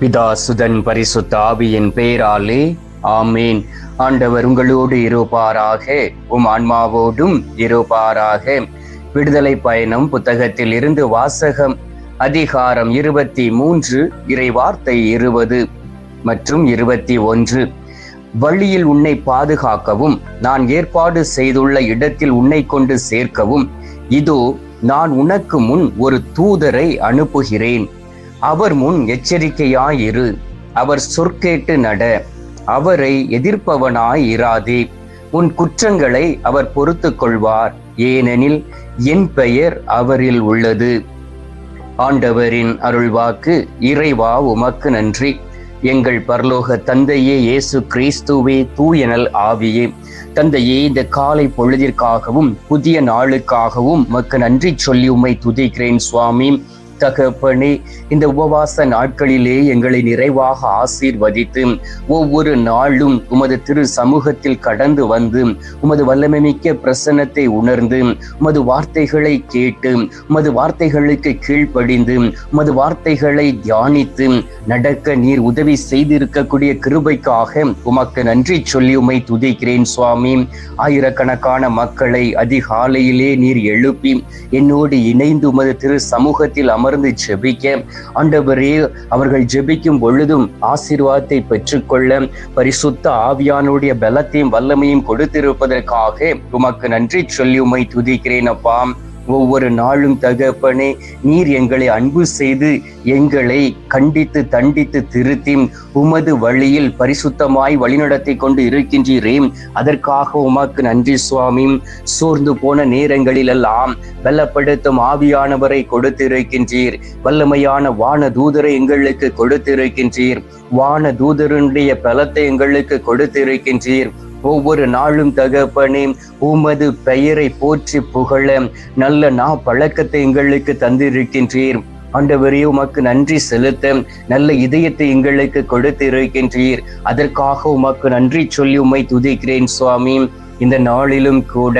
பிதா சுதன் பரிசுத்த ஆவியின் பேராலே ஆமேன். ஆண்டவர் உங்களோடு இருப்பாராக உம் ஆன்மாவோடும் இருப்பாராக. விடுதலை பயணம் புத்தகத்தில் இருந்து வாசகம் அதிகாரம் இருபத்தி மூன்று இறை வார்த்தை இருபது மற்றும் இருபத்தி ஒன்று. வழியில் உன்னை பாதுகாக்கவும் நான் ஏற்பாடு செய்துள்ள இடத்தில் உன்னை கொண்டு சேர்க்கவும். இதோ நான் உனக்கு முன் ஒரு தூதரை அனுப்புகிறேன். அவர் முன் எச்சரிக்கையாயிரு. அவர் சொற்கேட்டு நட. அவரை எதிர்ப்பவனாய் இராதே. உன் குற்றங்களை அவர் பொறுத்து கொள்வார் ஏனெனில் என் பெயர் அவரில் உள்ளது. ஆண்டவரின் அருள்வாக்கு இறைவா உமக்கு நன்றி. எங்கள் பரலோக தந்தையே இயேசு கிறிஸ்துவே தூயனல் ஆவியே. தந்தையே இந்த காலை பொழுதிற்காகவும் புதிய நாளுக்காகவும் மக்கு நன்றி சொல்லி உம்மை துதிக்கிறேன் சுவாமி. தகப்பனே இந்த உபவாச நாட்களிலே எங்களை நிறைவாக ஆசீர்வதித்து ஒவ்வொரு நாளும் உமது திரு சமூகத்தில் கடந்து வந்து உமது வல்லமை மிக்க பிரசன்னத்தை உணர்ந்து உமது வார்த்தைகளை கேட்டு உமது வார்த்தைகளுக்கு கீழ்ப்படிந்து உமது வார்த்தைகளை தியானித்து நடக்க நீர் உதவி செய்திருக்கக்கூடிய கிருபைக்காக உமக்கு நன்றி சொல்லி உமை துதிக்கிறேன் சுவாமி. ஆயிரக்கணக்கான மக்களை அதிகாலையிலே நீர் எழுப்பி என்னோடு இணைந்து உமது திரு சமூகத்தில் அமர் அமர்ந்து ஜெபிக்க ஆண்டவரே அவர்கள் ஜெபிக்கும் பொழுதும் ஆசீர்வாதத்தை பெற்றுக்கொள்ள பரிசுத்த ஆவியானுடைய பலத்தையும் வல்லமையும் கொடுத்திருப்பதற்காக உமக்கு நன்றி சொல்லி உமை துதிக்கிறேன் அப்பா. ஒவ்வொரு நாளும் தகப்பனே நீர் எங்களை அன்பு செய்து எங்களை கண்டித்து தண்டித்து திருத்தி உமது வழியில் பரிசுத்தமாய் வழிநடத்தி கொண்டு இருக்கின்றீரே அதற்காக உமக்கு நன்றி சுவாமி. சோர்ந்து போன நேரங்களிலெல்லாம் பலப்படுத்தும் ஆவியானவரை கொடுத்திருக்கின்றீர். வல்லமையான வான தூதரை எங்களுக்கு கொடுத்திருக்கின்றீர். வான தூதருடைய பலத்தை எங்களுக்கு கொடுத்திருக்கின்றீர். ஒவ்வொரு நாளும் தகப்பனே உமது பெயரை போற்றி புகழ. நல்ல நா பழக்கத்தை எங்களுக்கு தந்திருக்கின்றீர். ஆண்டவரே உமக்கு நன்றி செலுத்த. நல்ல இதயத்தை எங்களுக்கு கொடுத்து இருக்கின்றீர் அதற்காக உமக்கு நன்றி சொல்லி உம்மை துதிக்கிறேன் சுவாமி. இந்த நாளிலும் கூட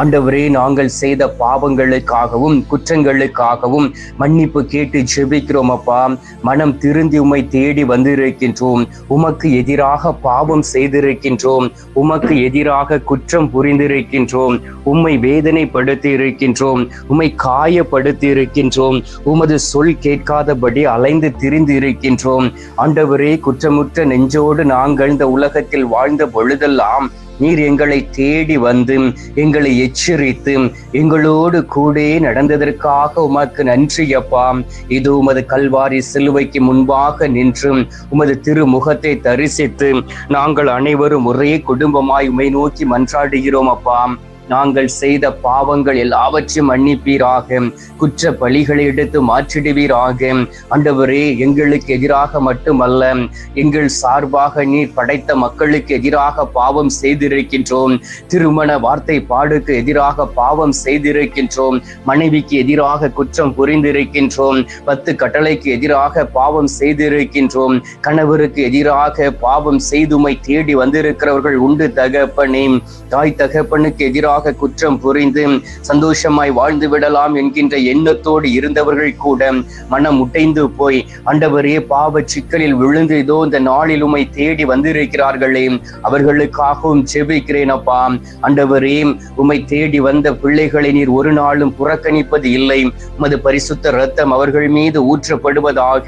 ஆண்டவரே நாங்கள் செய்த பாவங்களுக்காகவும் குற்றங்களுக்காகவும் மன்னிப்பு கேட்டு ஜெபிக்கிறோம் அப்பா. மனம் திருந்தி உம்மை தேடி வந்திருக்கின்றோம். உமக்கு எதிராக பாவம் செய்திருக்கின்றோம். உமக்கு எதிராக குற்றம் புரிந்திருக்கின்றோம். உம்மை வேதனைப்படுத்தி இருக்கின்றோம் உம்மை காயப்படுத்தி இருக்கின்றோம் உமது சொல் கேட்காதபடி அலைந்து திரிந்து இருக்கின்றோம் ஆண்டவரே குற்றமுற்ற நெஞ்சோடு நாங்கள் இந்த உலகத்தில் வாழ்ந்த பொழுதெல்லாம் நீர் எங்களை தேடி வந்து எங்களை எச்சரித்து எங்களோடு கூட நடந்ததற்காக உமக்கு நன்றி அப்பா. இது உமது கல்வாரி சிலுவைக்கு முன்பாக நின்று உமது திருமுகத்தை தரிசித்து நாங்கள் அனைவரும் ஒரே குடும்பமாய் உமை நோக்கி மன்றாடுகிறோம் அப்பா. நாங்கள் செய்த பாவங்கள் எல்லாவற்றையும் மன்னிப்பீராக. குற்ற பழிகளை எடுத்து மாற்றிடுவீராக. ஆண்டவரே எங்களுக்கு எதிராக மட்டுமல்ல எங்கள் சார்பாக நீர் படைத்த மக்களுக்கு எதிராக பாவம் செய்திருக்கின்றோம். திருமண வார்த்தை பாடுக்கு எதிராக பாவம் செய்திருக்கின்றோம். மனைவிக்கு எதிராக குற்றம் புரிந்திருக்கின்றோம். பத்து கட்டளைக்கு எதிராக பாவம் செய்திருக்கின்றோம். கணவருக்கு எதிராக பாவம் செய்துமை தேடி வந்திருக்கிறவர்கள் உண்டு தகப்பனே. தாய் தகப்பனுக்கு எதிராக எதிராக குற்றம் புரிந்து சந்தோஷமாய் வாழ்ந்து விடலாம் என்கின்ற எண்ணத்தோடு இருந்தவர்கள் கூட மனம் உடைந்து போய் அண்டவரே பாவ சிக்கலில் விழுந்து இதோ இந்த நாளில் உமை தேடி வந்திருக்கிறார்களே அவர்களுக்காகவும் செபிக்கிறேன் அப்பா. அண்டவரே உமை தேடி வந்த பிள்ளைகளை நீர் ஒரு நாளும் புறக்கணிப்பது இல்லை. உமது பரிசுத்த ரத்தம் அவர்கள் மீது ஊற்றப்படுவதாக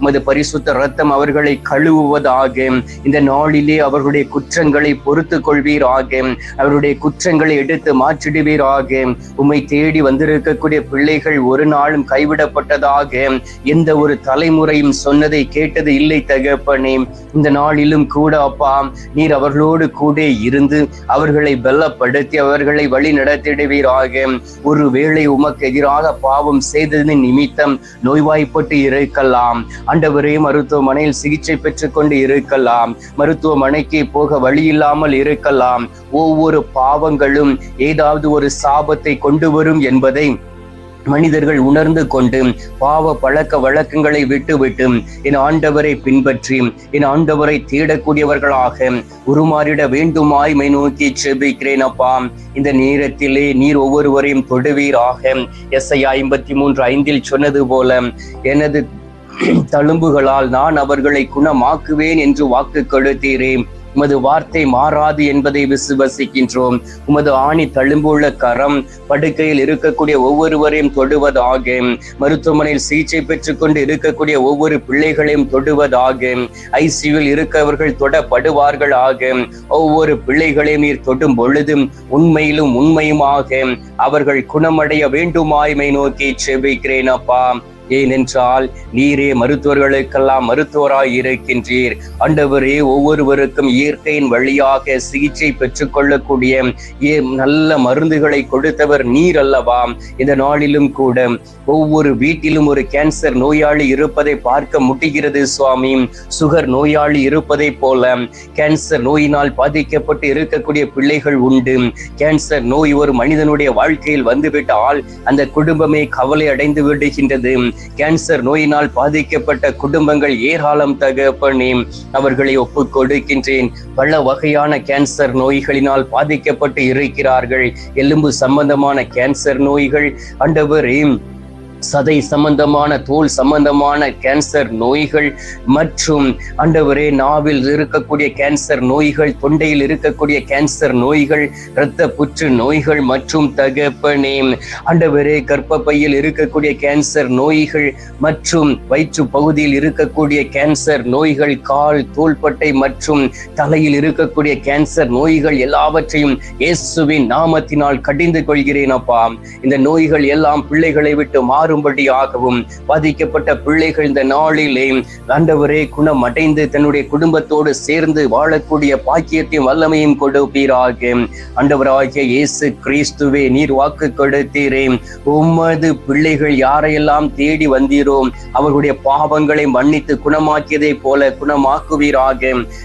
உமது பரிசுத்த ரத்தம் அவர்களை கழுவுவதாக இந்த நாளிலே அவர்களுடைய குற்றங்களை பொறுத்து கொள்வீராக அவருடைய குற்றங்களை எடு எடுத்து மாற்றிடுவீராக. உம்மை தேடி வந்திருக்கக்கூடிய பிள்ளைகள் ஒரு நாளும் கைவிடப்பட்டதாக. எந்த ஒரு தலைமுறையும் சொன்னதை கேட்டது இல்லை தகப்பனே. இந்த நாளிலும் கூட அப்பா நீர் அவர்களோடு கூட இருந்து அவர்களை பலப்படுத்தி அவர்களை வழி நடத்திடுவீராக. ஒருவேளை உமக்கு எதிராக பாவம் செய்தது நிமித்தம் நோய்வாய்ப்பட்டு இருக்கலாம். அண்டவரே மருத்துவமனையில் சிகிச்சை பெற்றுக் கொண்டு இருக்கலாம். மருத்துவமனைக்கு போக வழி இல்லாமல் இருக்கலாம். ஒவ்வொரு பாவங்களும் ஏதாவது ஒரு சாபத்தை கொண்டு வரும் என்பதை மனிதர்கள் உணர்ந்து கொண்டு பாவ பழக்க வழக்கங்களை விட்டுவிட்டு என் ஆண்டவரை பின்பற்றி என் ஆண்டவரை தேடக்கூடியவர்களாக உருமாறிட வேண்டுமாய் மை நோக்கி செபிக்கிறேன் அப்பா. இந்த நேரத்திலே நீர் ஒவ்வொருவரையும் தொடுவீராக. எஸ்ஐ ஐம்பத்தி மூன்று ஐந்தில் சொன்னது போல எனது தழும்புகளால் நான் அவர்களை குணமாக்குவேன் என்று வாக்கு கொடுத்தீரேன் உமது வார்த்தை மாறாது என்பதை விசுவசிக்கின்றோம். உமது ஆணி தழும்புள்ள கரம் படுக்கையில் இருக்கக்கூடிய ஒவ்வொருவரையும் தொடுவதாக. மருத்துவமனையில் சிகிச்சை பெற்றுக்கொண்டு இருக்கக்கூடிய ஒவ்வொரு பிள்ளைகளையும் தொடுவதாக. ஐசியூவில் இருக்கவர்கள் தொடப்படுவார்கள் ஆக ஒவ்வொரு பிள்ளைகளையும் நீர் தொடும் பொழுதும் உண்மையிலும் உண்மையுமாக. அவர்கள் குணமடைய வேண்டுமாய்மை நோக்கி செபிக்கிறேன் அப்பா. ஏனென்றால் நீரே மருத்துவர்களுக்கெல்லாம் மருத்துவராய் இருக்கின்றீர். அண்டவரே ஒவ்வொருவருக்கும் இயற்கையின் வழியாக சிகிச்சை பெற்றுக்கொள்ளக்கூடிய நல்ல மருந்துகளை கொடுத்தவர் நீர் அல்லவா? இந்த நாளிலும் கூட ஒவ்வொரு வீட்டிலும் ஒரு கேன்சர் நோயாளி இருப்பதை பார்க்க முடிகிறது சுவாமி. சுகர் நோயாளி இருப்பதை போல கேன்சர் நோயினால் பாதிக்கப்பட்டு இருக்கக்கூடிய பிள்ளைகள் உண்டு. கேன்சர் நோய் ஒரு மனிதனுடைய வாழ்க்கையில் வந்துவிட்டால் அந்த குடும்பமே கவலை அடைந்து விடுகின்றது. கேன்சர் நோயினால் பாதிக்கப்பட்ட குடும்பங்கள் ஏராளம் தகப்பனே அவர்களை ஒப்புக் கொடுக்கின்றேன் பல வகையான கேன்சர் நோய்களினால் பாதிக்கப்பட்டு இருக்கிறார்கள். எலும்பு சம்பந்தமான கேன்சர் நோய்கள் ஆண்டவரே சதை சம்பந்தமான தோல் சம்பந்தமான கேன்சர் நோய்கள் மற்றும் அண்டவரே நாவில் இருக்கக்கூடிய கேன்சர் நோய்கள் தொண்டையில் இருக்கக்கூடிய கேன்சர் நோய்கள் இரத்த புற்று நோய்கள் மற்றும் தகப்பனே அண்டவரே கர்ப்பப்பையில் இருக்கக்கூடிய கேன்சர் நோய்கள் மற்றும் வயிற்று பகுதியில் இருக்கக்கூடிய கேன்சர் நோய்கள் கால் தோள்பட்டை மற்றும் தலையில் இருக்கக்கூடிய கேன்சர் நோய்கள் எல்லாவற்றையும் இயேசுவின் நாமத்தினால் கடிந்து கொள்கிறேன் அப்பா. இந்த நோய்கள் எல்லாம் பிள்ளைகளை விட்டு மாறும்படியாகவும் பாதிக்கப்பட்ட பிள்ளைகள் இந்த நாளிலே ஆண்டவரே குணமடைந்து தன்னுடைய குடும்பத்தோடு சேர்ந்து வாழக்கூடிய பாக்கியத்தையும் வல்லமையும் கொடுப்பீராக. ஆண்டவராகிய இயேசு கிறிஸ்துவே நீர் வாக்கு கொடுத்தீரே. உமது பிள்ளைகள் யாரையெல்லாம் தேடி வந்தீரோ அவர்களுடைய பாவங்களை மன்னித்து குணமாக்கியதை போல குணமாக்குவீராக.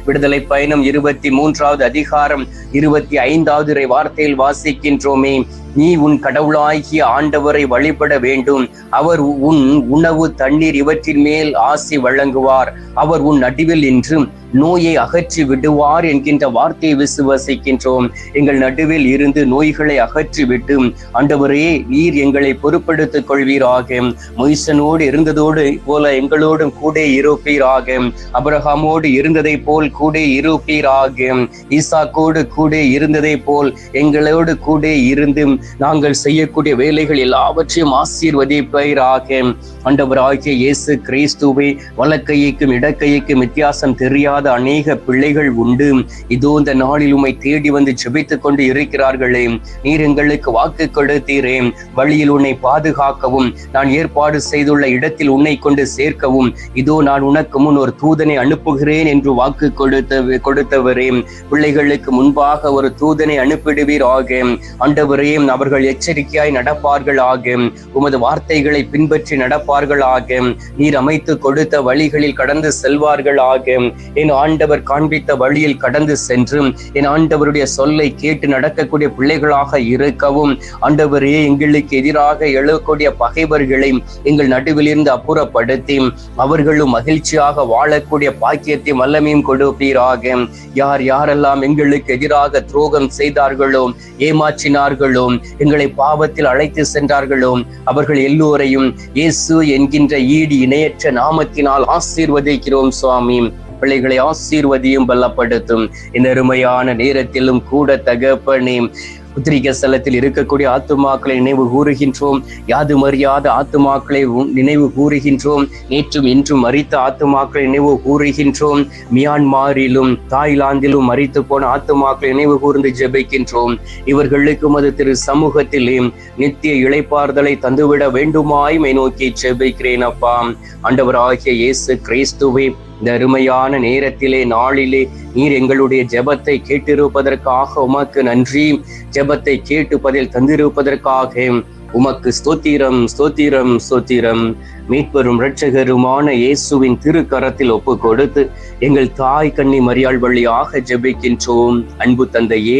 விடுதலை பயணம் இருபத்தி மூன்றாவது அதிகாரம் இருபத்தி ஐந்தாவது வார்த்தையில் வாசிக்கின்றோமே. நீ உன் கடவுளாகிய ஆண்டவரை வழிபட வேண்டும். அவர் உன் உணவு தண்ணீர் இவற்றின் மேல் ஆசி வழங்குவார். அவர் உன் நடுவில் என்றும் நோயை அகற்றி விடுவார் என்கின்ற வார்த்தையை விசுவசிக்கின்றோம் எங்கள் நடுவில் இருந்து நோய்களை அகற்றி விட்டு ஆண்டவரே நீர் எங்களை பொறுப்படுத்திக் கொள்வீராக. மொய்சனோடு இருந்ததோடு போல எங்களோடும் கூட இருப்பீராக. அபிரகாமோடு இருந்ததை போல் கூட இருப்பீராக. ஈசாக்கோடு கூட இருந்ததை போல் எங்களோடு கூட இருந்து நாங்கள் செய்யக்கூடிய வேலைகள் எல்லாவற்றையும் ஆசீர்வதிப்பீராக. ஆண்டவராகிய இயேசு கிறிஸ்துவை வலக்கையைக்கும் இடக்கையைக்கும் வித்தியாசம் தெரியாது அநேக பிள்ளைகள் உண்டு. இதோ இந்த நாளில் உமை தேடி வந்து ஜெபித்துக் கொண்டு இருக்கிறார்களே. நீர் எங்களுக்கு வாக்கு கொடுத்தீரே. வழியில் உன்னை பாதுகாக்கவும் நான் ஏற்பாடு செய்துள்ள இடத்தில் உன்னை கொண்டு சேர்க்கவும். இதோ நான் உனக்கு முன் ஒரு தூதனை அனுப்புகிறேன் என்று வாக்கு கொடுத்த கொடுத்தவரே. பிள்ளைகளுக்கு முன்பாக ஒரு தூதனை அனுப்பிடுவீர் அனுப்பிடுவீராக ஆண்டவரே அவர்கள் எச்சரிக்கையாய் நடப்பார்கள் நடப்பார்களாக உமது வார்த்தைகளை பின்பற்றி நடப்பார்கள் நடப்பார்களாக நீர் அமைத்து கொடுத்த வழிகளில் கடந்து செல்வார்களாக என் ஆண்டவர் காண்பித்த வழியில் கடந்து சென்று என் ஆண்டவருடைய சொல்லை கேட்டு நடக்கக்கூடிய பிள்ளைகளாக இருக்கவும் ஆண்டவரே எங்களுக்கு எதிராக எழக்கூடிய பகைவர்களை எங்கள் நடுவிலிருந்து அப்புறப்படுத்தி அவர்களும் மகிழ்ச்சியாக வாழக்கூடிய பாக்கியத்தை வல்லமையும் கொடுப்பீராக. யார் யாரெல்லாம் எங்களுக்கு எதிராக துரோகம் செய்தார்களோ ஏமாற்றினார்களோ எங்களை பாவத்தில் அழைத்து சென்றார்களோ அவர்கள் எல்லோரையும் இயேசு என்கின்ற ஈடு இணையற்ற நாமத்தினால் ஆசீர்வதிக்கிறோம் சுவாமி. பிள்ளைகளை ஆசீர்வதியும் பலப்படுத்தும். இந்த அருமையான நேரத்திலும் கூட தகப்பனே உத்திரிக ஸ்தலத்தில் இருக்கக்கூடிய ஆத்துமாக்களை நினைவு கூறுகின்றோம். யாது மறியாத ஆத்துமாக்களை நினைவு கூறுகின்றோம். நேற்றும் இன்றும் மறித்த ஆத்துமாக்களை நினைவு கூறுகின்றோம். மியான்மாரிலும் தாய்லாந்திலும் மறித்து போன ஆத்துமாக்களை நினைவு கூர்ந்து ஜெபிக்கின்றோம். இவர்களுக்கு மது திரு சமூகத்திலே நித்திய இழைப்பார்தலை தந்துவிட வேண்டுமாய் மை நோக்கி ஜெபிக்கிறேன் அப்பா. ஆண்டவராகிய இயேசு கிறிஸ்துவை இந்த அருமையான நேரத்திலே நாளிலே நீர் எங்களுடைய ஜெபத்தை கேட்டிருப்பதற்காக உமக்கு நன்றி. ஜெபத்தை கேட்டு பதில் தந்திருப்பதற்காக உமக்கு ஸ்தோத்திரம் ஸ்தோத்திரம் ஸ்தோத்திரம். மீட்பெரும் இரட்சகருமான இயேசுவின் திருக்கரத்தில் ஒப்பு கொடுத்து எங்கள் தாய் கண்ணி மரியாள் வழியாக ஜெபிக்கின்றோம். அன்பு தந்தையே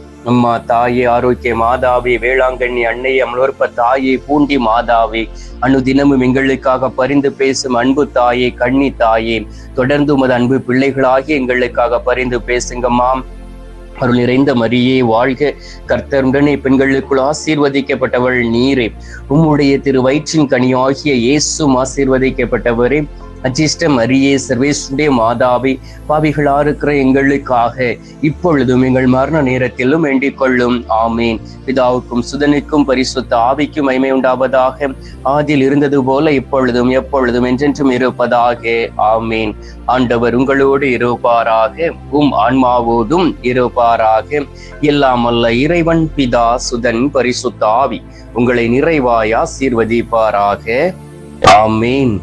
அம்மா தாயே ஆரோக்கிய மாதாவே வேளாங்கண்ணி அன்னை அமலோற்ப தாயே பூண்டி மாதாவே. அனுதினமும் எங்களுக்காக பரிந்து பேசும் அன்பு தாயே கண்ணி தாயே. தொடர்ந்து உமது அன்பு பிள்ளைகளாகி எங்களுக்காக பரிந்து பேசுங்கம்மா. அருள் நிறைந்த மரியே வாழ்க. கர்த்தருடனே பெண்களுக்குள் ஆசீர்வதிக்கப்பட்டவள் நீரே. உம்முடைய திரு வயிற்றின் கனியாகிய இயேசும் ஆசீர்வதிக்கப்பட்டவரே. அஜிஷ்ட மரியே சர்வேசுடைய மாதாவே பாவிகளா இருக்கிற எங்களுக்காக. இப்பொழுதும் எங்கள் மரண நேரத்திலும் வேண்டிக் கொள்ளும். ஆமீன். பிதாவுக்கும் சுதனுக்கும் பரிசுத்த ஆவிக்கும் மைமை உண்டாவதாக. ஆதில் இருந்தது போல இப்பொழுதும் எப்பொழுதும் என்றென்றும் இருப்பதாக. ஆமீன். ஆண்டவர் உங்களோடு இருப்பாராக. உம் ஆன்மாவோதும் இருப்பாராக. எல்லாம் அல்ல இறைவன் பிதா சுதன் பரிசுத்த ஆவி. உங்களை நிறைவாய் ஆசீர்வதிப்பாராக. ஆமீன்.